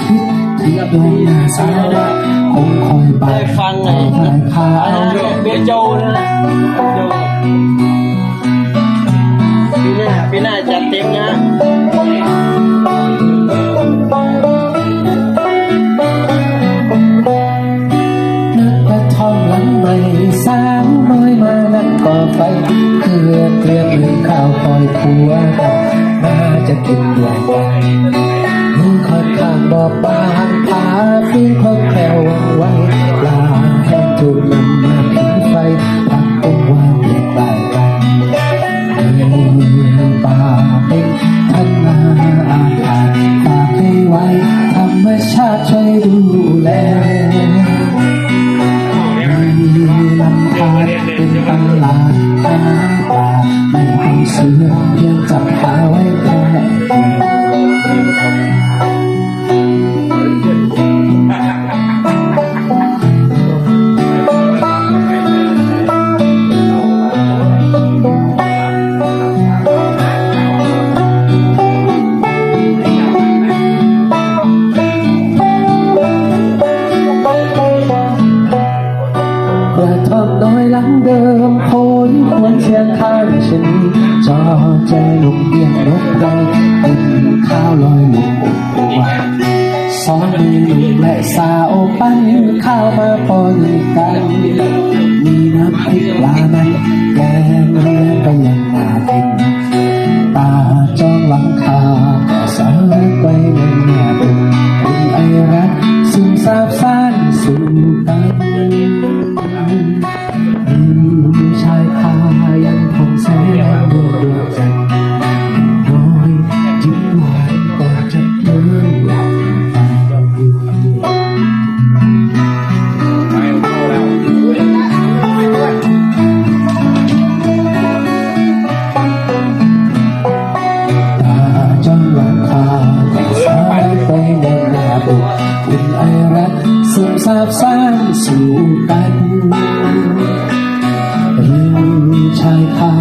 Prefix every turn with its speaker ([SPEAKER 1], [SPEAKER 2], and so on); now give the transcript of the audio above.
[SPEAKER 1] คิดถึงดวงหน้าสาวคงคอยไป
[SPEAKER 2] ได้ฟังไง
[SPEAKER 1] ไงพา
[SPEAKER 2] อ่า
[SPEAKER 1] เอา
[SPEAKER 2] เบียโจนั่นแหละปีหน้าปีหน้าจัดเต็มนะ
[SPEAKER 1] นักกระท่อมหลังใหม่สาวน้อยมานั่งก่อไฟเกลือเกลือลืมข้าวคอยผัวมาจะกินด้วยกันมือคอย ข้างบ่อบางผาฟีคอยแคลววังไว้ปลาแห้งถูกนำมาผิงไฟพักต้นวางเรียกใกล้กันเมืองป่าเป็นท่านนาอาภารฝากให้ไว้ธรรมชาติช่วยดูแลลำธารเป็นตลาดหาปลาไม่ให้เสือเพียงจับปลา ข้างฉันจอใจลุกเบี้ยงนกไพรกินข้าวลอยหมวันสองมือลูกและสาวปั้นข้าวมา สาบสานสู่กันเรื่องชายคา